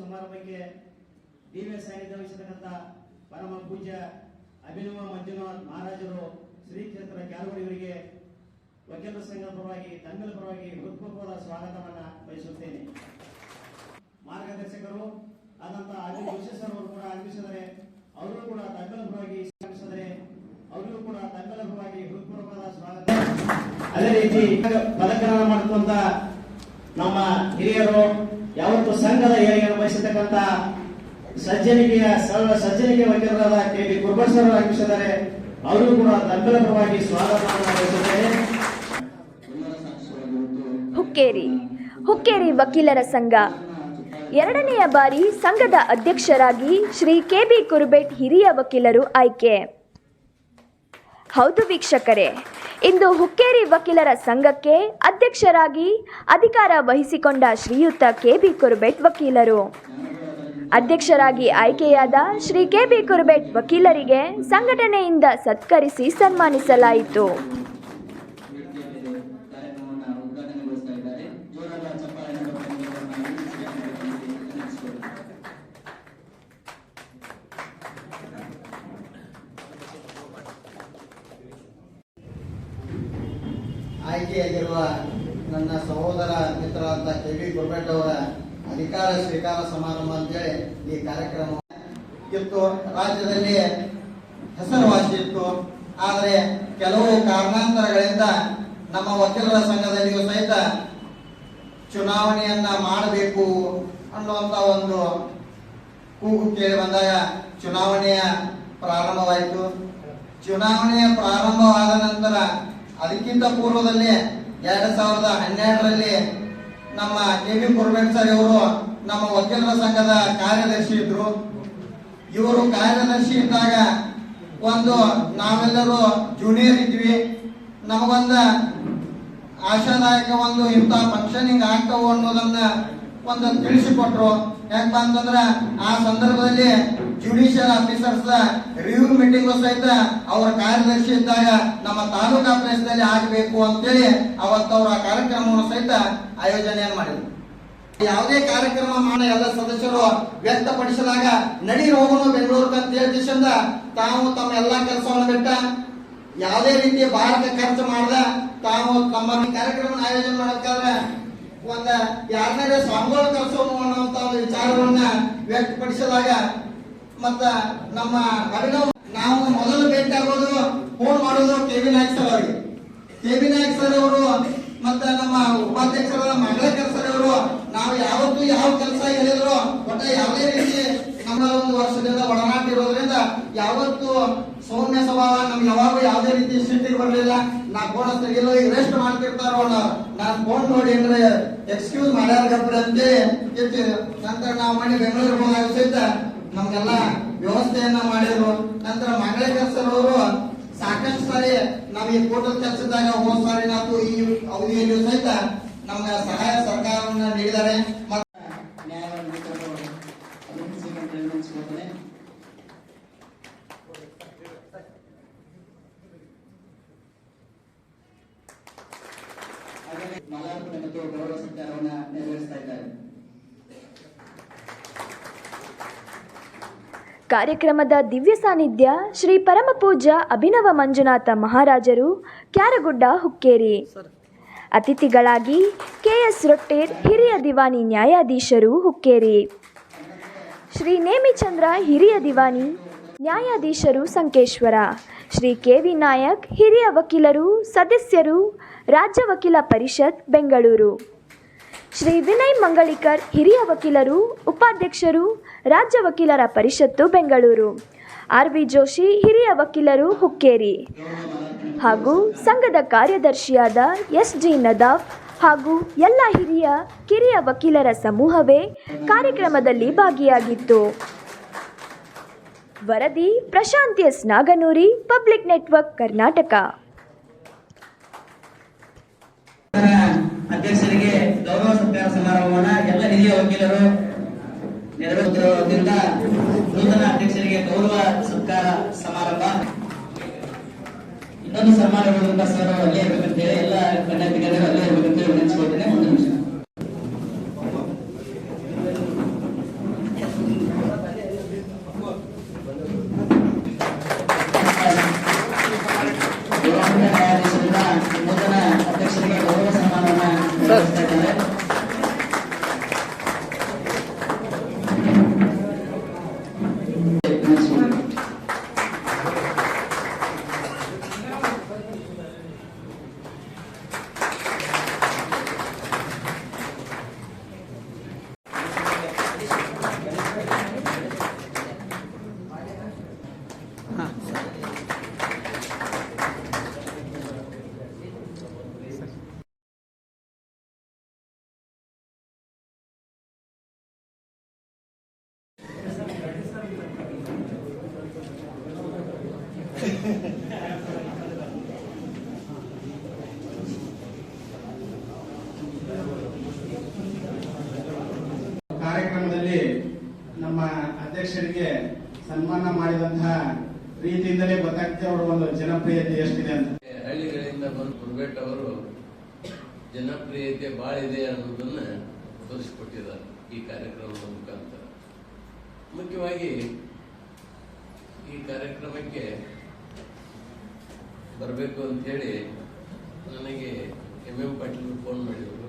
ಸಮಾರಂಭಕ್ಕೆ ದಿವ್ಯ ಸಾನ್ನಿಧ್ಯ ವಹಿಸತಕ್ಕಂಥ ಪರಮ ಪೂಜ್ಯ ಅಭಿನವ ಮಂಜುನಾಥ್ ಮಹಾರಾಜರು, ಶ್ರೀ ಕ್ಷೇತ್ರ ಕ್ಯಾಲಗೋಡಿ ಇವರಿಗೆ ವಕೀಲರ ಸಂಘದ ಪರವಾಗಿ ತಮಿಳ ಪರವಾಗಿ ಹೃತ್ಪೂರ್ವದ ಸ್ವಾಗತವನ್ನ ಬಯಸುತ್ತೇನೆ. ಮಾರ್ಗದರ್ಶಕರು ಆದಂತ ಅನಿಲ್ ಜೋಶಿ ಸರ್ ಅವರು ಕೂಡ ಆಗಮಿಸಿದರೆ ಅವರು ಕೂಡ ತಮಿಳ ಪರವಾಗಿ ಆಗಮಿಸಿದರೆ, ಅವರಿಗೂ ಕೂಡ ತಮಿಳ ಪರವಾಗಿ ಹೃತ್ಪೂರ್ವಕವಾದ ಸ್ವಾಗತ. ಅದೇ ರೀತಿ ಪದಗ್ರಹಣ ಮಾಡುತ್ತಂತ ನಮ್ಮ ಹಿರಿಯರು ಯಾವತ್ತು ಸಂಘದ ಏಳಿಗೆಯನ್ನು ಬಯಸತಕ್ಕಂತ ಸಜ್ಜನಿಕೆಯ ಸರಳ ಸಜ್ಜನಿಕೆ ವಕೀಲರಾದ ಕೆ ಬಿ ಕುರ್ಬರ್ ಸರ್ ಆಗಮಿಸಿದ್ದಾರೆ ಅವರಿಗೂ ಕೂಡ ತಮಿಳ ಸ್ವಾಗತ ಹುಕ್ಕೇರಿ. ಹುಕ್ಕೇರಿ ವಕೀಲರ ಸಂಘ. ಎರಡನೆಯ ಬಾರಿ ಸಂಘದ ಅಧ್ಯಕ್ಷರಾಗಿ ಶ್ರೀ ಕೆ ಬಿ ಕುರುಬೆಟ್ ಹಿರಿಯ ವಕೀಲರು ಆಯ್ಕೆ. ಹೌದು ವೀಕ್ಷಕರೇ, ಇಂದು ಹುಕ್ಕೇರಿ ವಕೀಲರ ಸಂಘಕ್ಕೆ ಅಧ್ಯಕ್ಷರಾಗಿ ಅಧಿಕಾರ ವಹಿಸಿಕೊಂಡ ಶ್ರೀಯುತ ಕೆ ಬಿ ಕುರುಬೆಟ್ ವಕೀಲರು. ಅಧ್ಯಕ್ಷರಾಗಿ ಆಯ್ಕೆಯಾದ ಶ್ರೀ ಕೆ ಬಿ ಕುರುಬೆಟ್ ವಕೀಲರಿಗೆ ಸಂಘಟನೆಯಿಂದ ಸತ್ಕರಿಸಿ ಸನ್ಮಾನಿಸಲಾಯಿತು ಕಾರ್ಯಕ್ರಮವನ್ನು ಉದ್ಘಾಟನೆಗೊಳಿಸ್ತಾ ಇದ್ದಾರೆ ಜೋರಾದ ಚಪ್ಪಾಳೆಯನ್ನು ಕೊಟ್ಟು ಶ್ರೀ ಆಯ್ಕೆಯಾಗಿರುವ ನನ್ನ ಸಹೋದರ ಮಿತ್ರರಾದ ಕೆ ವಿ ಗುರ್ಬೆಟ್ ಅಧಿಕಾರ ಸ್ವೀಕಾರ ಸಮಾರಂಭ ಅಂತೇಳಿ ಈ ಕಾರ್ಯಕ್ರಮ ಇತ್ತು. ರಾಜ್ಯದಲ್ಲಿ ಹೆಸರುವಾಸಿ ಇತ್ತು. ಆದರೆ ಕೆಲವು ಕಾರಣಾಂತರಗಳಿಂದ ನಮ್ಮ ವಕೀಲರ ಸಂಘದಲ್ಲಿಯೂ ಸಹಿತ ಚುನಾವಣೆಯನ್ನ ಮಾಡಬೇಕು ಅನ್ನುವಂತ ಒಂದು ಕೂಗು ಕೇಳಿ ಬಂದಾಗ ಚುನಾವಣೆಯ ಪ್ರಾರಂಭವಾಯಿತು. ಚುನಾವಣೆಯ ಪ್ರಾರಂಭವಾದ ನಂತರ ಅದಕ್ಕಿಂತ ಪೂರ್ವದಲ್ಲಿ ಎರಡ್ ಸಾವಿರದ ಹನ್ನೆರಡರಲ್ಲಿ ನಮ್ಮ ಕೆ ವಿ ಕುರ್ಬೇಟ್ ಸರ್ ಇವರು ನಮ್ಮ ವಕೀಲರ ಸಂಘದ ಕಾರ್ಯದರ್ಶಿ ಇದ್ರು. ಇವರು ಕಾರ್ಯದರ್ಶಿ ಇದ್ದಾಗ ಒಂದು ನಾವೆಲ್ಲರೂ ಜೂನಿಯರ್ ಇದ್ವಿ. ನಮಗೊಂದ ಆಶಾದಾಯಕ ಒಂದು ಇಂಥ ಫಂಕ್ಷನಿಂಗ್ ಆಗ್ತಾವು ಅನ್ನೋದನ್ನ ಒಂದು ತಿಳಿಸಿಕೊಟ್ರು. ಯಾಕಪ್ಪ ಅಂತಂದ್ರ ಆ ಸಂದರ್ಭದಲ್ಲಿ ಜುಡಿಷಿಯಲ್ ಆಫೀಸರ್ಸ್ ರಿವ್ಯೂ ಮೀಟಿಂಗ್ ಸಹಿತ ಅವರ ಕಾರ್ಯದರ್ಶಿ ಇದ್ದಾಗ ನಮ್ಮ ತಾಲೂಕಾ ಪ್ರದೇಶದಲ್ಲಿ ಆಗಬೇಕು ಅಂತೇಳಿ ಅವತ್ತು ಅವರು ಆ ಕಾರ್ಯಕ್ರಮವನ್ನು ಸಹಿತ ಆಯೋಜನೆಯನ್ನು ಮಾಡಿದ್ರು. ಯಾವುದೇ ಕಾರ್ಯಕ್ರಮ ಮಾಡ ಎಲ್ಲ ಸದಸ್ಯರು ವ್ಯಕ್ತಪಡಿಸಿದಾಗ ನಡಿ ಹೋಗೋಣ ಬೆಂಗಳೂರು ಅಂತ ಹೇಳಿ ದಿಶಿಂದ ತಾವು ತಮ್ಮ ಎಲ್ಲಾ ಕೆಲಸವನ್ನು ಬಿಟ್ಟ ಯಾವುದೇ ರೀತಿಯ ಭಾರತ ಖರ್ಚು ಮಾಡದ ತಾವು ತಮ್ಮ ಕಾರ್ಯಕ್ರಮ ಆಯೋಜನೆ ಮಾಡಬೇಕಾದ್ರೆ ಒಂದ ಯಾರನೇ ಸ್ವಾಮಿಗಳು ಕರ್ಸೋನು ಅನ್ನುವಂತ ಒಂದು ವಿಚಾರವನ್ನ ವ್ಯಕ್ತಪಡಿಸಿದಾಗ ಮತ್ತ ನಮ್ಮ ಅಭಿನವ್ ನಾವು ಮೊದಲು ಭೇಟಿ ಆಗೋದು ಫೋನ್ ಮಾಡೋದು ಕೆ ವಿ ನಾಯಕ್ ಸರ್ ಅವರಿಗೆ. ಕೆ ವಿ ನಾಯಕ್ ಸರ್ ಅವರು ಮತ್ತ ನಮ್ಮ ಉಪಾಧ್ಯಕ್ಷರಾದ ಮಂಗಳ ಸರ್ ಅವರು ನಾವು ಯಾವತ್ತೂ ಯಾವ ಕೆಲಸ ಹೇಳಿದ್ರು ಒಟ್ಟ ಯಾವುದೇ ರೀತಿ ನಮ್ಮ ಒಂದು ವರ್ಷದಿಂದ ಒಡನಾಟ ಇರೋದ್ರಿಂದ ಯಾವತ್ತು ಸೌಮ್ಯ ಸ್ವಭಾವ ನಮ್ಗೆ ಯಾವಾಗ ಯಾವುದೇ ರೀತಿ ಸಿಟ್ಟಿಗೆ ಬರಲಿಲ್ಲ. ನಾ ಫೋನ್ ತೆಗಿಲ್ಲ ಈಗ ರೆಸ್ಟ್ ಮಾಡ್ತಿರ್ತಾರೋ ನಾನು ಫೋನ್ ನೋಡಿ ಅಂದ್ರೆ ಎಕ್ಸ್ಕ್ಯೂಸ್ ಮಾಡ್ಯಾರ ಗಬ್ರ ನಂತರ ನಾವು ಮಾಡಿ ಬೆಂಗಳೂರಿಗೆ ಹೋದಾಗ ಸಹಿತ ನಮ್ಗೆಲ್ಲ ವ್ಯವಸ್ಥೆಯನ್ನ ಮಾಡಿದ್ರು. ನಂತರ ಮಂಗಳ ಸರ್ ಅವರು ಸಾಕಷ್ಟು ಸಾರಿ ನಾವು ಈ ಕೋರ್ಟಲ್ ಕೆಲಸದಾಗ ಹೋದ ಸಾರಿ ನಾವು ಈ ಅವಧಿಯಲ್ಲಿಯೂ ಸಹಿತ ನಮ್ಗೆ ಸಹಾಯ ಸರ್ಕಾರವನ್ನ ನೀಡಿದ್ದಾರೆ. ಕಾರ್ಯಕ್ರಮದ ದಿವ್ಯ ಸಾನ್ನಿಧ್ಯ ಶ್ರೀ ಪರಮಪೂಜಾ ಅಭಿನವ ಮಂಜುನಾಥ ಮಹಾರಾಜರು, ಕ್ಯಾರಗುಡ್ಡ, ಹುಕ್ಕೇರಿ. ಅತಿಥಿಗಳಾಗಿ ಕೆಎಸ್ ರೊಟ್ಟೇರ್ ಹಿರಿಯ ದಿವಾನಿ ನ್ಯಾಯಾಧೀಶರು, ಹುಕ್ಕೇರಿ. ಶ್ರೀ ನೇಮಿಚಂದ್ರ ಹಿರಿಯ ದಿವಾನಿ ನ್ಯಾಯಾಧೀಶರು, ಸಂಕೇಶ್ವರ. ಶ್ರೀ ಕೆ ವಿ ನಾಯಕ್ ಹಿರಿಯ ವಕೀಲರು, ಸದಸ್ಯರು, ರಾಜ್ಯ ವಕೀಲ ಪರಿಷತ್, ಬೆಂಗಳೂರು. ಶ್ರೀ ವಿನಯ್ ಮಂಗಳಿಕರ್ ಹಿರಿಯ ವಕೀಲರು, ಉಪಾಧ್ಯಕ್ಷರು, ರಾಜ್ಯ ವಕೀಲರ ಪರಿಷತ್ತು, ಬೆಂಗಳೂರು. ಆರ್ ವಿ ಜೋಶಿ, ಹಿರಿಯ ವಕೀಲರು, ಹುಕ್ಕೇರಿ. ಹಾಗೂ ಸಂಘದ ಕಾರ್ಯದರ್ಶಿಯಾದ ಎಸ್ ಜಿ ನದಾಫ್ ಹಾಗೂ ಎಲ್ಲ ಹಿರಿಯ, ಕಿರಿಯ ವಕೀಲರ ಸಮೂಹವೇ ಕಾರ್ಯಕ್ರಮದಲ್ಲಿ ಭಾಗಿಯಾಗಿತ್ತು. ವರದಿ Prashant S Naganuri, public network Karnataka. ಅಧ್ಯಕ್ಷರಿಗೆ ಗೌರವ ಸತ್ಕಾರ ಸಮಾರಂಭವನ್ನ ಎಲ್ಲ ಹಿರಿಯ ವಕೀಲರು ನೆರವೇರುತ್ತಿರುವುದರಿಂದ ನೂತನ ಅಧ್ಯಕ್ಷರಿಗೆ ಗೌರವ ಸತ್ಕಾರ ಸಮಾರಂಭ. ಇನ್ನೊಂದು ಸನ್ಮಾನ ಇರುವುದರಿಂದ ಸರ್ ಅಲ್ಲೇ ಇರ್ಬೇಕಂತೇಳಿ, ಎಲ್ಲ ಕನ್ನಡಿಗರು ಅಲ್ಲೇ ಇರ್ಬೇಕಂತೇಳಿ ನೆನೆಸ್ಕೊಳ್ತೇನೆ ಒಂದು ನಿಮಿಷ. ಕಾರ್ಯಕ್ರಮದಲ್ಲಿ ನಮ್ಮ ಅಧ್ಯಕ್ಷರಿಗೆ ಸನ್ಮಾನ ಮಾಡಿದಂತಹ ರೀತಿಯಿಂದಲೇ ಗೊತ್ತಾಗ್ತದೆ ಅವರ ಒಂದು ಜನಪ್ರಿಯತೆ ಎಷ್ಟಿದೆ ಅಂತ. ಹಳ್ಳಿಗಳಿಂದ ಬಂದು ಕುರ್ಬೇಟ್ ಅವರು ಜನಪ್ರಿಯತೆ ಭಾಳ ಇದೆ ಅನ್ನೋದನ್ನ ತೋರಿಸಿಕೊಟ್ಟಿದ್ದಾರೆ ಈ ಕಾರ್ಯಕ್ರಮದ ಮುಖಾಂತರ. ಮುಖ್ಯವಾಗಿ ಈ ಕಾರ್ಯಕ್ರಮಕ್ಕೆ ಬರಬೇಕು ಅಂತ ಹೇಳಿ ನನಗೆ ಎಂ ಎಂ ಪಾಟೀಲ್ ಫೋನ್ ಮಾಡಿದರು.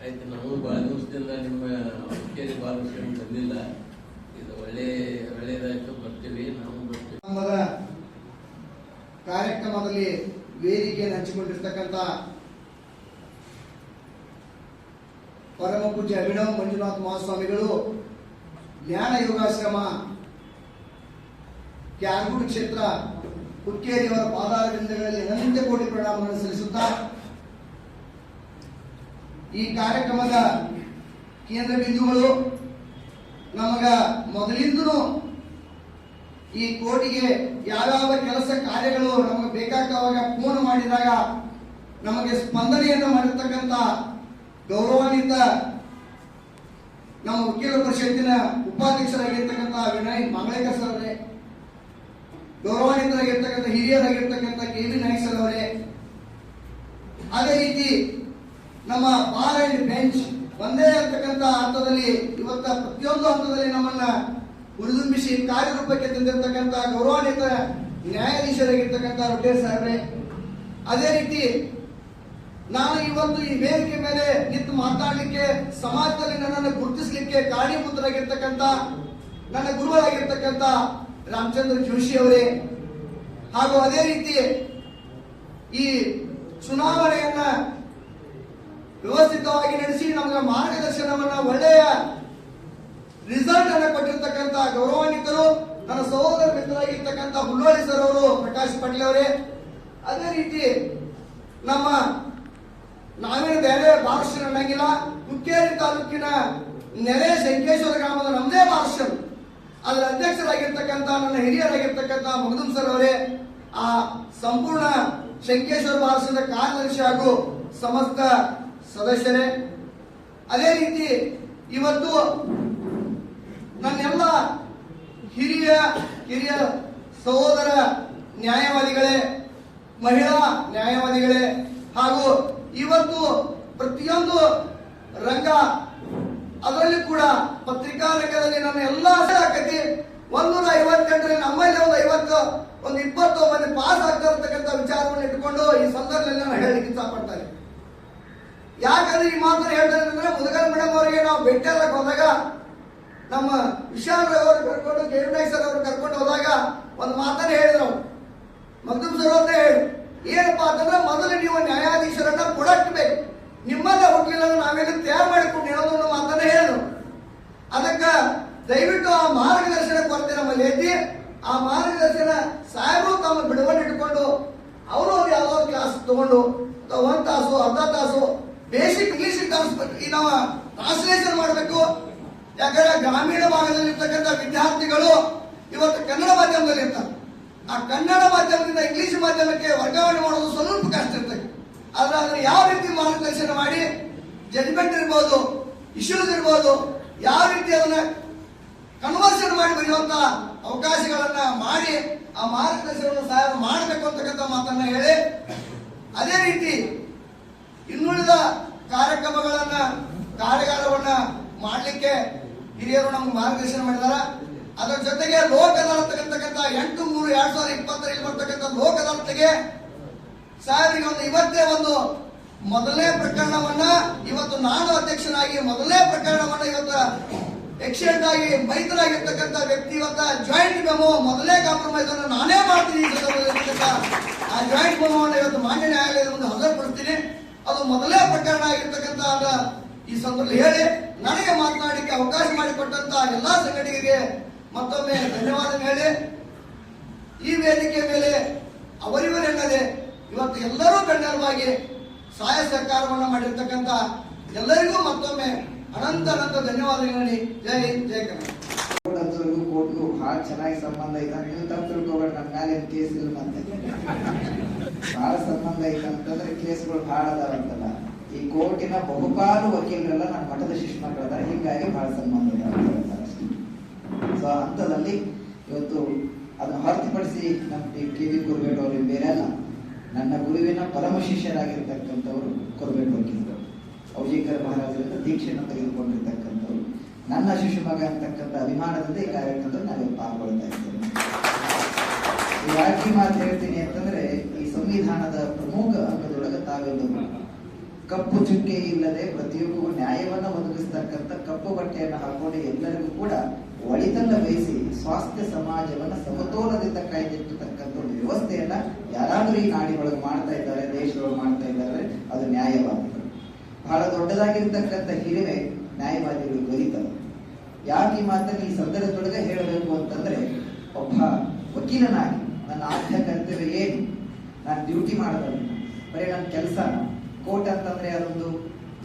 ಆಯ್ತು, ನಾವು ಭಾಳ ದಿವಸದಿಂದ ನಿಮ್ಮ ಹುಕ್ಕೇರಿ ಬಾಲಕೃಷ್ಣ ಬಂದಿಲ್ಲ. ಇದು ಒಳ್ಳೆ ಒಳ್ಳೆಯದಾಯ್ತು ಬರ್ತೀವಿ, ನಾವು ಬರ್ತೀವಿ. ಕಾರ್ಯಕ್ರಮದಲ್ಲಿ ವೇದಿಕೆಯನ್ನು ಹಂಚಿಕೊಂಡಿರ್ತಕ್ಕಂಥ ಪರಮ ಪೂಜ್ಯ ಅಭಿನವ್ ಮಂಜುನಾಥ್ ಮಹಾಸ್ವಾಮಿಗಳು ಜ್ಞಾನ ಯೋಗಾಶ್ರಮ ಕ್ಯಾರ್ಗುಡ್ ಕ್ಷೇತ್ರ ಹುಕ್ಕೇರಿಯವರ ಪಾದಾರವಿಂದಗಳಲ್ಲಿ ಅನಂತ ಕೋಟಿ ಪ್ರಣಾಮಗಳನ್ನು ಸಲ್ಲಿಸುತ್ತಾ ಈ ಕಾರ್ಯಕ್ರಮದ ಕೇಂದ್ರ ಬಿಂದುಗಳು ನಮಗ ಮೊದಲಿಂದೂ ಈ ಕೋಟಿಗೆ ಯಾವ್ಯಾವ ಕೆಲಸ ಕಾರ್ಯಗಳು ನಮಗೆ ಬೇಕಾಗವಾಗ ಫೋನ್ ಮಾಡಿದಾಗ ನಮಗೆ ಸ್ಪಂದನೆಯನ್ನು ಮಾಡಿರ್ತಕ್ಕಂಥ ಗೌರವಾನ್ವಿತ ನಮ್ಮ ವಕೀಲ ಪರಿಷತ್ತಿನ ಉಪಾಧ್ಯಕ್ಷರಾಗಿರ್ತಕ್ಕಂಥ ವಿನಯ್ ಮಂಗಳೇಕರ್ ಸರ್ ಅವರೇ, ಗೌರವಾನ್ವಿತರಾಗಿರ್ತಕ್ಕಂಥ ಹಿರಿಯರಾಗಿರ್ತಕ್ಕಂಥ ಕೆ ವಿ ನಾಯಕ್ ಸರ್ ಅವರೇ, ಅದೇ ರೀತಿ ನಮ್ಮ ಬಾರ್ ಅಂಡ್ ಬೆಂಚ್ ಒಂದೇ ಇರ್ತಕ್ಕಂಥ ಹಂತದಲ್ಲಿ ಇವತ್ತ ಪ್ರತಿಯೊಂದು ಹಂತದಲ್ಲಿ ನಮ್ಮನ್ನ ಹುರಿದುಂಬಿಸಿ ಕಾರ್ಯರೂಪಕ್ಕೆ ತಂದಿರತಕ್ಕಂಥ ಗೌರವಾನ್ವಿತ ನ್ಯಾಯಾಧೀಶರಾಗಿರ್ತಕ್ಕಂಥ ರೊಟೇರ್ ಸಾಹೇಬ್ರೆ, ಅದೇ ರೀತಿ ನಾನು ಇವತ್ತು ಈ ವೇದಿಕೆ ಮೇಲೆ ನಿಂತು ಮಾತನಾಡಲಿಕ್ಕೆ, ಸಮಾಜದಲ್ಲಿ ನನ್ನನ್ನು ಗುರುತಿಸಲಿಕ್ಕೆ ಕಾರಣೀಭೂತರಾಗಿರ್ತಕ್ಕಂಥ ನನ್ನ ಗುರುಗಳಾಗಿರ್ತಕ್ಕಂಥ ರಾಮಚಂದ್ರ ಜೋಶಿ ಅವರೇ, ಹಾಗೂ ಅದೇ ರೀತಿ ಈ ಚುನಾವಣೆಯನ್ನ ವ್ಯವಸ್ಥಿತವಾಗಿ ನಡೆಸಿ ನಮಗೆ ಮಾರ್ಗದರ್ಶನವನ್ನ ಒಳ್ಳೆಯ ರಿಸಲ್ಟ್ ಅನ್ನ ಕೊಟ್ಟಿರ್ತಕ್ಕಂತ ಗೌರವಾನ್ವಿತರು, ನನ್ನ ಸಹೋದರ ಮಿತ್ರರಾಗಿರ್ತಕ್ಕಂಥ ಹುಲ್ಲೋಳಿ ಸರ್ ಅವರು, ಪ್ರಕಾಶ್ ಪಾಟೀಲ್ ಅವರೇ. ಅದೇ ರೀತಿ ನಮ್ಮ ನಾವಿನ ಬೇರೆ ಭಾಷೆ ಅನ್ನಂಗಿಲ್ಲ. ಹುಕ್ಕೇರಿ ತಾಲೂಕಿನ ನೆರೆ ಶಂಕೇಶ್ವರ ಗ್ರಾಮದ ನಮ್ಮದೇ ಭಾಷ್ಯರು ಅದರ ಅಧ್ಯಕ್ಷರಾಗಿರ್ತಕ್ಕಂಥ ನನ್ನ ಹಿರಿಯರಾಗಿರ್ತಕ್ಕಂಥ ಮಗದೂಮ್ ಸರ್ ಅವರೇ, ಆ ಸಂಪೂರ್ಣ ಶಂಕೇಶ್ವರ ಭಾರತದ ಕಾರ್ಯದರ್ಶಿ ಹಾಗೂ ಸಮಸ್ತ ಸದಸ್ಯರೇ, ಅದೇ ರೀತಿ ಇವತ್ತು ನನ್ನೆಲ್ಲ ಹಿರಿಯ ಹಿರಿಯ ಸಹೋದರ ನ್ಯಾಯವಾದಿಗಳೇ, ಮಹಿಳಾ ನ್ಯಾಯವಾದಿಗಳೇ ಹಾಗೂ ಇವತ್ತು ಪ್ರತಿಯೊಂದು ರಂಗ, ಅದರಲ್ಲಿ ಕೂಡ ಪತ್ರಿಕಾ ರಂಗದಲ್ಲಿ ನನ್ನ ಎಲ್ಲ ಹಾಕಿ ಒಂದೂರ ಐವತ್ತೆಂಟರಲ್ಲಿ ನಮ್ಮಲ್ಲಿ ಒಂದು ಐವತ್ತು, ಒಂದು ಇಪ್ಪತ್ತು ಮಂದಿ ಪಾಸ್ ಆಗ್ತಾ ಇರ್ತಕ್ಕಂಥ ವಿಚಾರವನ್ನು ಇಟ್ಕೊಂಡು ಈ ಸಂದರ್ಭದಲ್ಲಿ ನಾನು ಹೇಳಲಿಕ್ಕೆ ಇಷ್ಟಪಡ್ತಾ ಇದ್ದೀನಿ ಯಾಕಂದ್ರೆ ಈ ಮಾತನ್ನು ಹೇಳ್ತಾರೆ ಅಂದ್ರೆ ಮುದಗಲ್ ಮೇಡಮ್ ಅವರಿಗೆ ನಾವು ಭೇಟಿಯಾದಾಗ ಹೋದಾಗ ನಮ್ಮ ವಿಶಾಲ್ ಅವರು ಕರ್ಕೊಂಡು, ಕೆ. ಸರ್ ಅವರು ಕರ್ಕೊಂಡು ಹೋದಾಗ ಒಂದು ಮಾತನ್ನು ಹೇಳಿದ್ರು ಮಗ್ದು ಸರ್ ಅಂತ ಹೇಳಿ ಏನಪ್ಪಾ ಅಂತಂದ್ರೆ ಮೊದಲು ನೀವು ನ್ಯಾಯಾಧೀಶರನ್ನ ಕೊಡಕ್ಬೇಕು. ನಿಮ್ಮನ್ನ ಅಂದ್ರೆ ನಾವೇನು ತಯಾರು ಮಾಡಿಕೊಂಡು ಹೇಳೋದು ಅನ್ನೋ ಮಾತನ್ನ ಹೇಳಿದ್ರು. ಅದಕ್ಕ ದಯವಿಟ್ಟು ಆ ಮಾರ್ಗದರ್ಶನ ಕೊರತೆ ನಮ್ಮಲ್ಲಿ ಐತಿ. ಆ ಮಾರ್ಗದರ್ಶನ ಸಾಹೇಬರು ತಮ್ಮ ಬಿಡುಗಡೆ ಇಟ್ಕೊಂಡು, ಅವರು ಅವ್ರು ಯಾವುದೋ ಕ್ಲಾಸ್ ತಗೊಂಡು ಒಂದ್ ತಾಸು, ಅರ್ಧ ತಾಸು ಬೇಸಿಕ್ ಇಂಗ್ಲಿಷ್ ಈ ನಾವು ಟ್ರಾನ್ಸ್ಲೇಷನ್ ಮಾಡಬೇಕು. ಯಾಕಂದ್ರೆ ಗ್ರಾಮೀಣ ಭಾಗದಲ್ಲಿ ಇರ್ತಕ್ಕಂಥ ವಿದ್ಯಾರ್ಥಿಗಳು ಇವತ್ತು ಕನ್ನಡ ಮಾಧ್ಯಮದಲ್ಲಿ ಇರ್ತಾರೆ. ಆ ಕನ್ನಡ ಮಾಧ್ಯಮದಿಂದ ಇಂಗ್ಲಿಷ್ ಮಾಧ್ಯಮಕ್ಕೆ ವರ್ಗಾವಣೆ ಮಾಡೋದು ಸ್ವಲ್ಪ ಕಷ್ಟ ಇರ್ತದೆ. ಆದ್ರೆ ಅದನ್ನ ಯಾವ ರೀತಿ ಮಾರ್ಗದರ್ಶನ ಮಾಡಿ ಜಡ್ಮೆಂಟ್ ಇರ್ಬೋದು ಇಶ್ಯೂಸ್ ಇರ್ಬೋದು, ಯಾವ ರೀತಿ ಅದನ್ನ ಕನ್ವರ್ಷನ್ ಮಾಡಿ ಬರೆಯುವಂತ ಅವಕಾಶಗಳನ್ನ ಮಾಡಿ ಆ ಮಾರ್ಗದರ್ಶನವನ್ನು ಸಹಾಯ ಮಾಡಬೇಕು ಅಂತಕ್ಕಂಥ ಮಾತನ್ನ ಹೇಳಿ, ಅದೇ ರೀತಿ ಇನ್ನುಳಿದ ಕಾರ್ಯಕ್ರಮಗಳನ್ನ, ಕಾರ್ಯಾಗಾರವನ್ನ ಮಾಡಲಿಕ್ಕೆ ಹಿರಿಯರು ನಮ್ಗೆ ಮಾರ್ಗದರ್ಶನ ಮಾಡಿದಾರ. ಅದರ ಜೊತೆಗೆ ಲೋಕ ಅದಾಲತ್ ಅಂತಕ್ಕಂಥ ಎಂಟು ಮೂರು ಎರಡ್ ಸಾವಿರದ ಇಪ್ಪತ್ತರಲ್ಲಿ ಬರ್ತಕ್ಕಂಥ ಲೋಕ ಅದಾಲತ್ಗೆ ಸಾಹೇಬ್ರಿಗೆ ಒಂದು ಇವತ್ತೇ ಒಂದು ಮೊದಲನೇ ಪ್ರಕರಣವನ್ನ ಇವತ್ತು ನಾನು ಅಧ್ಯಕ್ಷನಾಗಿ ಮೊದಲನೇ ಪ್ರಕರಣವನ್ನ ಇವತ್ತು ಎಕ್ಸಿಡೆಂಟ್ ಆಗಿ ಮೈತರಾಗಿರ್ತಕ್ಕಂಥ ವ್ಯಕ್ತಿ ಇವತ್ತ ಜಾಯಿಂಟ್ ಮೆಮೋ ಮೊದಲೇ ಕಾಂಪ್ರಮೈಸ್ ಅನ್ನು ನಾನೇ ಮಾಡ್ತೀನಿ ಆ ಜಾಯಿಂಟ್ ಮೆಮೋವನ್ನು ಇವತ್ತು ಮಾನ್ಯ ನ್ಯಾಯಾಲಯದ ಮುಂದೆ ಹಾಜರುಪಡಿಸ್ತೀನಿ. ಅದು ಮೊದಲೇ ಪ್ರಕರಣ ಆಗಿರ್ತಕ್ಕಂಥ ಈ ಸಂದರ್ಭ ಹೇಳಿ, ನನಗೆ ಮಾತನಾಡಲಿಕ್ಕೆ ಅವಕಾಶ ಮಾಡಿಕೊಟ್ಟಂತ ಎಲ್ಲಾ ಸಂಘಟನೆಗೆ ಮತ್ತೊಮ್ಮೆ ಧನ್ಯವಾದ ಹೇಳಿ. ಈ ವೇದಿಕೆ ಮೇಲೆ ಅವರಿವರೆನ್ನದೆ ಇವತ್ತು ಎಲ್ಲರೂ ಕಣ್ಣರವಾಗಿ ಸಹಾಯ ಸಹಕಾರವನ್ನು ಮಾಡಿರ್ತಕ್ಕಂಥ ಎಲ್ಲರಿಗೂ ಮತ್ತೊಮ್ಮೆ ಅನಂತ ಅನಂತ ಧನ್ಯವಾದಗಳು ಹೇಳಿ. ಜೈ ಹಿಂದ್, ಜೈ ಕರ್ನಾಟಕ ಕೋರ್ಟ್ ಅಂತವ್ರಿಗೂ ಕೋರ್ಟ್ಗೂ ಬಹಳ ಚೆನ್ನಾಗಿ ಸಂಬಂಧ ಐತ? ನೀವು ತಪ್ಪು ತಿಳ್ಕೊಬೇಡ ನನ್ನ ಮೇಲೆ ಕೇಸ್ ಇಲ್ಲ ಮತ್ತೆ. ಬಹಳ ಸಂಬಂಧ ಐತೆ ಅಂತಂದ್ರೆ ಕೇಸ್ಗಳು ಬಹಳ ಅದಾವಂತಲ್ಲ ಈ ಕೋರ್ಟಿನ ಬಹುಪಾಲು ವಕೀಲರೆಲ್ಲ ನಮ್ಮ ಮಠದ ಶಿಶು ಮಕ್ಕಳದಾರ ಹಿಂಗಾಗಿ ಬಹಳ ಸಂಬಂಧ ಇದೆ. ಸೊ ಹಂತದಲ್ಲಿ ಇವತ್ತು ಅದನ್ನ ಹೊರತುಪಡಿಸಿ ನಮ್ಮ ಕೆ ವಿ ಕುರ್ಬೇಟ್ ಬೇರೆ ಅಲ್ಲ. ನನ್ನ ಗುರುವಿನ ಪರಮ ಶಿಷ್ಯರಾಗಿರ್ತಕ್ಕಂಥವ್ರು ಕುರ್ಬೇಟ್ ವಕೀಲರು. ಔಜಿಕರ್ ಮಹಾರಾಜರಿಂದ ದೀಕ್ಷೆಯನ್ನು ತೆಗೆದುಕೊಂಡಿರ್ತಕ್ಕಂಥವ್ರು. ನನ್ನ ಶಿಶು ಮಗ ಅಂತಕ್ಕಂಥ ಅಭಿಮಾನದಿಂದ ಈ ಕಾರ್ಯಕ್ರಮದಲ್ಲಿ ನಾನು ಪಾಲ್ಗೊಳ್ತಾ ಇದ್ದೇನೆ ಈ ಯಾಕೆ ಮಾತು ಹೇಳ್ತೀನಿ ಅಂತಂದ್ರೆ, ಈ ಸಂವಿಧಾನದ ಪ್ರಮುಖ ಅಂಗದೊಳಗೆ ತಾವೆಲ್ಲರೂ ಕಪ್ಪು ಚುಕ್ಕೆ ಇಲ್ಲದೆ ಪ್ರತಿಯೊಬ್ಬರಿಗೂ ನ್ಯಾಯವನ್ನ ಒದಗಿಸ್ತಕ್ಕಂಥ ಕಪ್ಪು ಬಟ್ಟೆಯನ್ನು ಹಾಕೊಂಡು ಎಲ್ಲರಿಗೂ ಕೂಡ ಒಳಿತನ್ನ ಬಯಸಿ ಸ್ವಾಸ್ಥ್ಯ ಸಮಾಜವನ್ನ ಸಮತೋಲನದಿಂದ ಕಾಯ್ದಿಟ್ಟಿರ್ತಕ್ಕಂಥ ಒಂದು ವ್ಯವಸ್ಥೆಯನ್ನ ಯಾರಾದರೂ ಈ ನಾಡಿನೊಳಗೆ ಮಾಡ್ತಾ ಇದ್ದಾರೆ, ದೇಶದೊಳಗೆ ಮಾಡ್ತಾ ಇದ್ದಾರೆ, ಅದು ನ್ಯಾಯವಾದಿಗಳು ಬಹಳ ದೊಡ್ಡದಾಗಿರ್ತಕ್ಕಂಥ ಹಿರಿಮೆ ನ್ಯಾಯವಾದಿಗಳು ದೊರೀತವೆ ಯಾಕೆ ಈ ಮಾತನ್ನು ಈ ಸಂದರ್ಭದೊಳಗೆ ಹೇಳಬೇಕು ಅಂತಂದ್ರೆ, ಒಬ್ಬ ವಕೀಲನಾಗಿ ನನ್ನ ಆದ್ಯ ಕರ್ತವ್ಯ ಏನು? ನಾನು ಡ್ಯೂಟಿ ಮಾಡೋದಲ್ಲ. ಬರೀ ನನ್ನ ಕೆಲಸ ಕೋರ್ಟ್ ಅಂತಂದ್ರೆ ಅದೊಂದು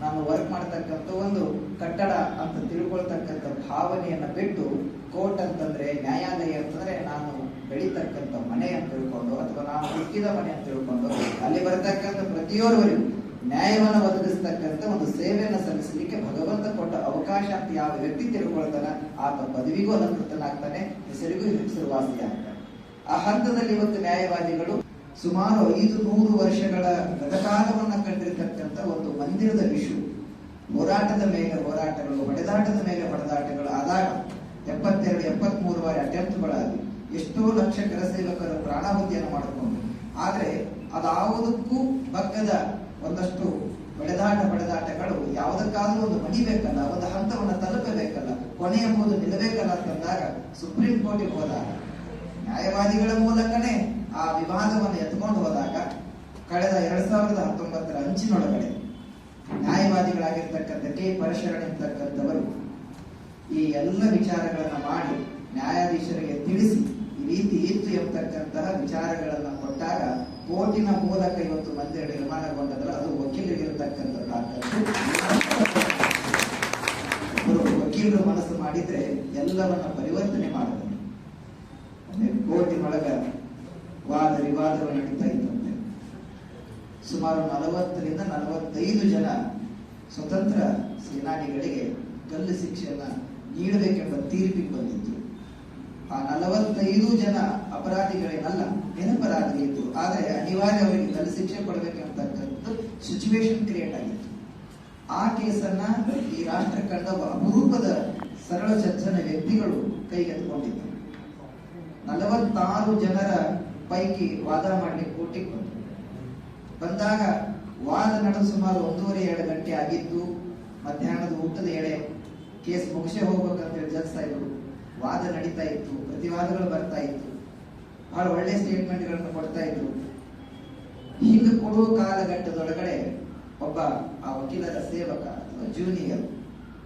ನಾನು ವರ್ಕ್ ಮಾಡ್ತಕ್ಕಂಥ ಒಂದು ಕಟ್ಟಡ ಅಂತ ತಿಳ್ಕೊಳ್ತಕ್ಕಂಥ ಭಾವನೆಯನ್ನು ಬಿಟ್ಟು, ಕೋರ್ಟ್ ಅಂತಂದ್ರೆ ನ್ಯಾಯಾಲಯ ಅಂತಂದ್ರೆ ನಾನು ಬೆಳೀತಕ್ಕಂಥ ಮನೆ ಅಂತ ತಿಳ್ಕೊಂಡು, ಅಥವಾ ನಾನು ಹುಟ್ಟಿದ ಮನೆ ಅಂತ ತಿಳ್ಕೊಂಡು, ಅಲ್ಲಿ ಬರತಕ್ಕಂಥ ಪ್ರತಿಯೊರ್ವರಿಗೂ ನ್ಯಾಯವನ್ನು ಒದಗಿಸ್ತಕ್ಕಂಥ ಒಂದು ಸೇವೆಯನ್ನು ಸಲ್ಲಿಸಲಿಕ್ಕೆ ಭಗವಂತ ಕೊಟ್ಟ ಅವಕಾಶ ಅಂತ ಯಾವ ವ್ಯಕ್ತಿ ತಿಳ್ಕೊಳ್ತಾನೆ, ಆತ ಪದವಿಗೂ ಅಲಂಕೃತನಾಗ್ತಾನೆ, ಹೆಸರಿಗೂ ಹೆಸರುವಾಸಿಯಾಗ್ತಾನೆ. ಆ ಹಂತದಲ್ಲಿ ಇವತ್ತು ನ್ಯಾಯವಾದಿಗಳು ಸುಮಾರು ಐದು ನೂರು ವರ್ಷಗಳ ಗತಕಾಲವನ್ನು ಕಂಡಿರತಕ್ಕಂಥ ಒಂದು ಮಂದಿರದ ವಿಷು, ಹೋರಾಟದ ಮೇಲೆ ಹೋರಾಟಗಳು, ಹೊಡೆದಾಟದ ಮೇಲೆ ಹೊಡೆದಾಟಗಳು ಆದಾಗ ಎಪ್ಪತ್ತೆರಡು, ಎಪ್ಪತ್ಮೂರು ಬಾರಿ ಅಟೆಂಪ್ಟ್ಗಳಾಗಿ ಎಷ್ಟೋ ಲಕ್ಷ ಕರಸೇವಕರು ಪ್ರಾಣಾಹುತಿಯನ್ನು ಮಾಡಿಕೊಂಡು ಆದರೆ ಅದಾವುದಕ್ಕೂ ಬಗ್ಗದ ಒಂದಷ್ಟು ಹೊಡೆದಾಟ ಪಡೆದಾಟಗಳು ಯಾವುದಕ್ಕಾದ್ರೂ ಒಂದು ಮಡಿಬೇಕಲ್ಲ ಒಂದು ಹಂತವನ್ನು ತಲುಪಬೇಕಲ್ಲ ಕೊನೆ ಎಂಬುದು ನಿಲ್ಲಬೇಕಲ್ಲ ಅಂತಂದಾಗ ಸುಪ್ರೀಂ ಕೋರ್ಟಿಗೆ ಹೋದಾಗ, ನ್ಯಾಯವಾದಿಗಳ ಮೂಲಕನೇ ಆ ವಿವಾದವನ್ನು ಎತ್ಕೊಂಡು ಹೋದಾಗ ಕಳೆದ ಎರಡ್ ಸಾವಿರದ ಹತ್ತೊಂಬತ್ತರ ಅಂಚಿನೊಳಗಡೆ ನ್ಯಾಯವಾದಿಗಳಾಗಿರ್ತಕ್ಕಂಥ ಕೆ ಪರಶರಣ್ ಅಂತಕ್ಕಂಥವರು ಈ ಎಲ್ಲ ವಿಚಾರಗಳನ್ನು ಮಾಡಿ ನ್ಯಾಯಾಧೀಶರಿಗೆ ತಿಳಿಸಿ ಈ ರೀತಿ ಇತ್ತು ಎಂಬತಕ್ಕಂತಹ ವಿಚಾರಗಳನ್ನು ಕೊಟ್ಟಾಗ ಕೋರ್ಟಿನ ಮೂಲಕ ಇವತ್ತು ಮಂದಿರ ನಿರ್ಮಾಣಗೊಂಡದಲ್ಲ ಅದು ವಕೀಲರಿಗಿರತಕ್ಕಂಥ ತಾಕತ್ತು ವಕೀಲರು ಮನಸ್ಸು ಮಾಡಿದ್ರೆ ಎಲ್ಲವನ್ನ ಪರಿವರ್ತನೆ ಮಾಡಿದ್ರು ಕೋರ್ಟಿನೊಳಗ ವಾದ ವಿವಾದಗಳು ನಡೀತಾ ಇತ್ತಂತೆ ಸುಮಾರು ನಲವತ್ತರಿಂದ ನಲವತ್ತೈದು ಜನ ಸ್ವತಂತ್ರ ಸೇನಾನಿಗಳಿಗೆ ಗಲ್ಲು ಶಿಕ್ಷೆಯನ್ನ ನೀಡಬೇಕೆಂಬ ತೀರ್ಪಿಗೆ ಬಂದಿತ್ತು ಆ ನಲವತ್ತೈದು ಜನ ಅಪರಾಧಿಗಳೇನಲ್ಲ ನಿರಪರಾಧಿಗಳಿತ್ತು ಆದರೆ ಅನಿವಾರ್ಯ ಅವರಿಗೆ ತಲೆ ಶಿಕ್ಷೆ ಕೊಡಬೇಕಂತಕ್ಕಂಥದ್ದು ಸಿಚುವೇಶನ್ ಕ್ರಿಯೇಟ್ ಆಗಿತ್ತು. ಆ ಕೇಸನ್ನ ಈ ರಾಷ್ಟ್ರ ಕಂಡ ಅಪರೂಪದ ಸರಳ ಚಚ್ಚನ ವ್ಯಕ್ತಿಗಳು ಕೈಗೆತ್ತಿಕೊಂಡಿದ್ದರು. ನಲವತ್ತಾರು ಜನರ ಪೈಕಿ ವಾದ ಮಾಡಿ ಕೋರ್ಟಿಗೆ ಬಂತು. ಬಂದಾಗ ವಾದ ನಡೆದು ಸುಮಾರು ಒಂದೂವರೆ, ಎರಡು ಗಂಟೆ ಆಗಿತ್ತು ಮಧ್ಯಾಹ್ನದ ಊಟದ ಎಳೆ ಕೇಸ್ ಮುಗಿಸೇ ಹೋಗ್ಬೇಕಂತೇಳಿ ಜಡ್ಜ್ ಸಾಹೇಬರು ವಾದ ನಡೀತಾ ಇತ್ತು, ಪ್ರತಿವಾದಗಳು ಬರ್ತಾ ಇತ್ತು. ಬಹಳ ಒಳ್ಳೆ ಸ್ಟೇಟ್ಮೆಂಟ್ಗಳನ್ನು ಕೊಡ್ತಾ ಇದ್ರು. ಹಿಂಗ ಕೊಡುವ ಕಾಲಘಟ್ಟದೊಳಗಡೆ ಒಬ್ಬ ಆ ವಕೀಲರ ಸೇವಕ ಅಥವಾ ಜೂನಿಯರ್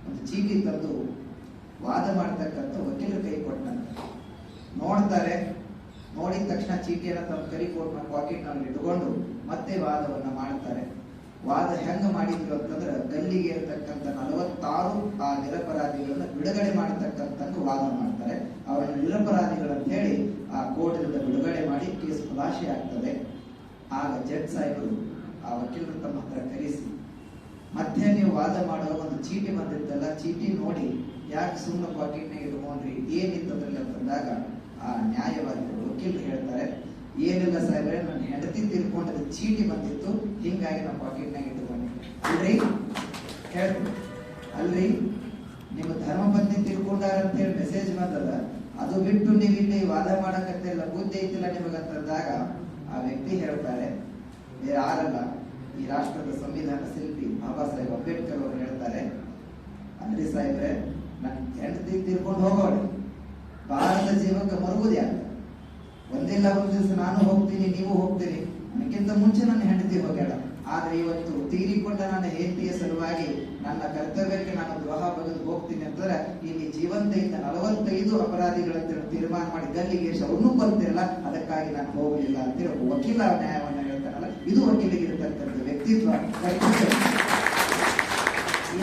ಒಂದು ಚೀಟಿ ತಂದು ವಾದ ಮಾಡ್ತಕ್ಕಂಥ ವಕೀಲ ಕೈ ಕೊಟ್ಟಂತ ನೋಡ್ತಾರೆ, ನೋಡಿದ ತಕ್ಷಣ ಚೀಟಿಯನ್ನು ತಮ್ಮ ಕರಿ ಕೋಟ್ ಪಾಕೆಟ್ನಲ್ಲಿ ಇಟ್ಕೊಂಡು ಮತ್ತೆ ವಾದವನ್ನ ಮಾಡ್ತಾರೆ. ವಾದ ಹೆಂಗ ಮಾಡಿದ್ರು ಅಂತಂದ್ರೆ ಗಲ್ಲಿಗೆ ಇರತಕ್ಕಂಥ ನಲವತ್ತಾರು ಆ ನಿರಪರಾಧಿಗಳನ್ನ ಬಿಡುಗಡೆ ಮಾಡತಕ್ಕಂತ ವಾದ ಮಾಡ್ತಾರೆ. ಅವರನ್ನ ನಿರಪರಾಧಿಗಳಂತ ಹೇಳಿ ಆ ಕೋರ್ಟಿನಿಂದ ಬಿಡುಗಡೆ ಮಾಡಿ ಕೇಸ್ ಖುಲಾಸೆ ಆಗ್ತದೆ. ಆಗ ಜಡ್ಜ್ ಸಾಹೇಬರು ಆ ವಕೀಲರು ತಮ್ಮ ಹತ್ರ ಕರೆಸಿ, ಮತ್ತೆ ನೀವು ವಾದ ಮಾಡೋ ಒಂದು ಚೀಟಿ ಬಂದಿತ್ತಲ್ಲ, ಚೀಟಿ ನೋಡಿ ಯಾಕೆ ಸುಮ್ಮನೆ ಪಾಕೆಟ್ನಾಗ ಇಟ್ಕೊಂಡ್ರಿ? ಏನಿತ್ತು ಅದರಲ್ಲಿ ಅಂತಂದಾಗ ಆ ನ್ಯಾಯವಾದಿಗಳು ವಕೀಲರು ಹೇಳ್ತಾರೆ ಏನಿಲ್ಲ ಸಾಹೇಬ್ರೆ ನನ್ನ ಹೆಂಡತಿ ತಿಳ್ಕೊಂಡದ ಚೀಟಿ ಬಂದಿತ್ತು, ಹಿಂಗಾಗಿ ನಮ್ಮ ಪಾಕೆಟ್ನಾಗ ಇಟ್ಕೊಂಡೆ. ಅಲ್ರಿ? ಹೇಳ್ತೀನಿ. ಅಲ್ರಿ? ನಿಮ್ಮ ಧರ್ಮ ಪತ್ನಿ ತಿಳ್ಕೊಂಡಾರ ಅಂತ ಹೇಳಿ ಮೆಸೇಜ್ ಬಂದದ. ಅದು ಬಿಟ್ಟು ನೀವು ಇಲ್ಲಿ ವಾದ ಮಾಡಕತ್ತಿಲ್ಲ ಬುದ್ಧಿ ಐತಿಲ್ಲ ನಿಮಗಂತಂದಾಗ ಆ ವ್ಯಕ್ತಿ ಹೇಳ್ತಾರೆ ಬೇರೆ ಆರಲ್ಲ ಈ ರಾಷ್ಟ್ರದ ಸಂವಿಧಾನ ಶಿಲ್ಪಿ ಬಾಬಾ ಸಾಹೇಬ್ ಅಂಬೇಡ್ಕರ್ ಅವರು ಹೇಳ್ತಾರೆ. ಅಂದ್ರೆ ಸಾಹೇಬ್ರೆ, ನನ್ ಹೆಂಡತಿ ತಿಳ್ಕೊಂಡು ಹೋಗೋಣ ಭಾರತ ಜೀವಕ್ಕೆ ಮರುಗುದೇ ಒಂದಿಲ್ಲ ಒಂದು ದಿವಸ ನಾನು ಹೋಗ್ತೀನಿ, ನೀವು ಹೋಗ್ತೀರಿ ಅದಕ್ಕಿಂತ ಮುಂಚೆ ನನ್ನ ಹೆಂಡತಿ ಹೋಗ್ಯಾಳ ಆದ್ರೆ ಇವತ್ತು ತೀರಿಕೊಂಡ ನನ್ನ ಹೆಂಡತಿಯ ಸಲುವಾಗಿ ನನ್ನ ಕರ್ತವ್ಯಕ್ಕೆ ನಾನು ದ್ರೋಹ ಬಗೆದು ಹೋಗ್ತೀನಿ ಅಂತಂದ್ರೆ, ಇಲ್ಲಿ ಜೀವಂತೆಯಿಂದ ನಲವತ್ತೈದು ಅಪರಾಧಿಗಳಂತ ತೀರ್ಮಾನ ಮಾಡಿ ಗಲ್ಲಿಗೆ ಅವನು ಬರ್ತಿರಲ್ಲ ಅದಕ್ಕಾಗಿ ನಾನು ಹೋಗಲಿಲ್ಲ ಅಂತೇಳಿ ವಕೀಲ ನ್ಯಾಯವನ್ನ ಹೇಳ್ತಾರಲ್ಲ ಇದು ವಕೀಲಿಗೆ ಇರತಕ್ಕಂಥ ವ್ಯಕ್ತಿತ್ವ. ಈ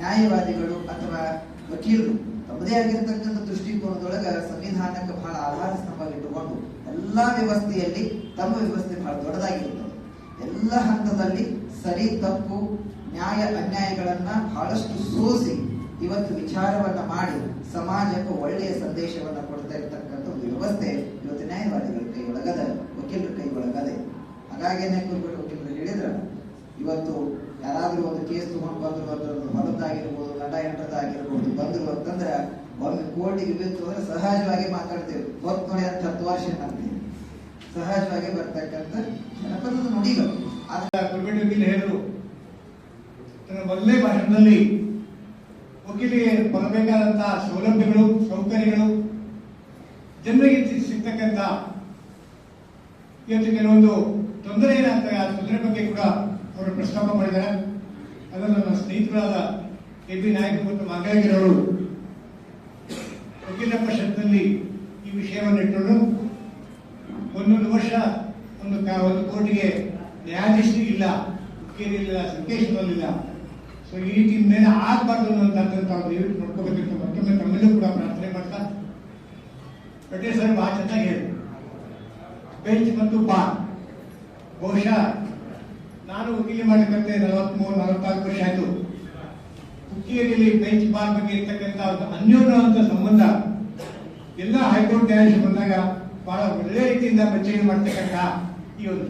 ನ್ಯಾಯವಾದಿಗಳು ಅಥವಾ ವಕೀಲರು ತಮ್ಮದೇ ಆಗಿರತಕ್ಕಂಥ ದೃಷ್ಟಿಕೋನದೊಳಗೆ ಸಂವಿಧಾನಕ್ಕೆ ಬಹಳ ಆಧಾರ ಸ್ತಂಭವಾಗಿಟ್ಟುಕೊಂಡು ಎಲ್ಲ ವ್ಯವಸ್ಥೆಯಲ್ಲಿ ತಮ್ಮ ವ್ಯವಸ್ಥೆ ಬಹಳ ದೊಡ್ಡದಾಗಿರುತ್ತದೆ. ಎಲ್ಲ ಹಂತದಲ್ಲಿ ಸರಿ, ತಪ್ಪು, ನ್ಯಾಯ, ಅನ್ಯಾಯಗಳನ್ನ ಬಹಳಷ್ಟು ಸೋಸಿ ಇವತ್ತು ವಿಚಾರವನ್ನ ಮಾಡಿ ಸಮಾಜಕ್ಕೆ ಒಳ್ಳೆಯ ಸಂದೇಶವನ್ನ ಕೊಡ್ತಾ ಇರತಕ್ಕಂಥ ಒಂದು ವ್ಯವಸ್ಥೆ ಇವತ್ತು ನ್ಯಾಯವಾದಿಗಳ ಕೈ ಒಳಗದ ವಕೀಲರ ಕೈ ಒಳಗದೆ ಹಾಗಾಗೇನೆ ಕುರುಬರು ವಕೀಲರು ಹೇಳಿದ್ರೆ ಇವತ್ತು ಯಾರಾದ್ರೂ ಒಂದು ಕೇಸ್ ತಗೊಂಡು ಬಂದ್ರು ಒಂದು ಹೊಲದ್ದಾಗಿರ್ಬೋದು ಗಂಡ ಹೆಂಡದಾಗಿರ್ಬೋದು ಬಂದ್ರು ಅಂತಂದ್ರೆ ಒಮ್ಮೆ ಕೋರ್ಟಿಗೆ ಬಿತ್ತು ಅಂದ್ರೆ ಸಹಜವಾಗಿ ಮಾತಾಡ್ತೇವೆ. ಹೊತ್ತು ನೋಡಿ ಅಂತ ಹತ್ತು ವರ್ಷ ಸಹಜವಾಗಿ ಬರ್ತಕ್ಕಂಥ ಜನಪದದ ನುಡಿಗಳು. ವಕೀಲ ಹೇಳಿದ್ರು ಮೊದಲನೇ ಭಾಷಣದಲ್ಲಿ ವಕೀಲಿಗೆ ಬರಬೇಕಾದಂತಹ ಸೌಲಭ್ಯಗಳು, ಸೌಕರ್ಯಗಳು, ಜನರಿಗೆ ಸಿಗ್ತಕ್ಕಂಥ ಇವತ್ತು ಕೆಲವೊಂದು ತೊಂದರೆ ಏನಾಗ್ತದೆ ಆ ತೊಂದರೆ ಬಗ್ಗೆ ಕೂಡ ಅವರು ಪ್ರಸ್ತಾಪ ಮಾಡಿದ್ದಾರೆ. ಅದನ್ನು ನನ್ನ ಸ್ನೇಹಿತರಾದ ಕೆ ಪಿ ನಾಯಕ್ ಮತ್ತು ಮಾಗಾಗಿರವರು ವಕೀಲಪ್ಪ ಪರಿಷತ್ನಲ್ಲಿ ಈ ವಿಷಯವನ್ನು ಇಟ್ಟರು. ಒಂದೊಂದು ವರ್ಷ ಒಂದು ಒಂದು ಕೋರ್ಟಿಗೆ ನ್ಯಾಯಾಧೀಶರು ಇಲ್ಲ, ವಕೀಲರಿಲ್ಲ ಬಂದಿಲ್ಲ ಸೊ ಈ ರೀತಿ ಮೇಲೆ ಆಗಬಾರ್ದು ಅಂತ ತಾವು ದಯವಿಟ್ಟು ನೋಡ್ಕೋಬೇಕಿತ್ತು. ಮತ್ತೊಮ್ಮೆ ತಮ್ಮಲ್ಲೂ ಕೂಡ ಪ್ರಾರ್ಥನೆ ಮಾಡ್ತಾ ಪಟೇಲ್ ಸರ್ ಬಹಳ ಚೆನ್ನಾಗಿ ಹೇಳಿ ಬೆಂಚ್ ಮತ್ತು ಬಾರ್. ಬಹುಶಃ ನಾನು ವಕೀಲಿ ಮಾಡಬೇಕಂತೆ ನಲವತ್ಮೂರು ನಲವತ್ನಾಲ್ಕು ವರ್ಷ ಆಯಿತು. ಹುಕ್ಕೇರಿಯಲ್ಲಿ ಬೆಂಚ್ ಬಾರ್ ಬಗ್ಗೆ ಇರ್ತಕ್ಕಂಥ ಒಂದು ಅನ್ಯೋನ್ಯವಾದ ಸಂಬಂಧ, ಎಲ್ಲ ಹೈಕೋರ್ಟ್ ನ್ಯಾಯಾಧೀಶ ಬಂದಾಗ ಬಹಳ ಒಳ್ಳೆ ರೀತಿಯಿಂದ ಪರಿಚಯ ಮಾಡ್ತಕ್ಕಂಥ ಈ ಒಂದು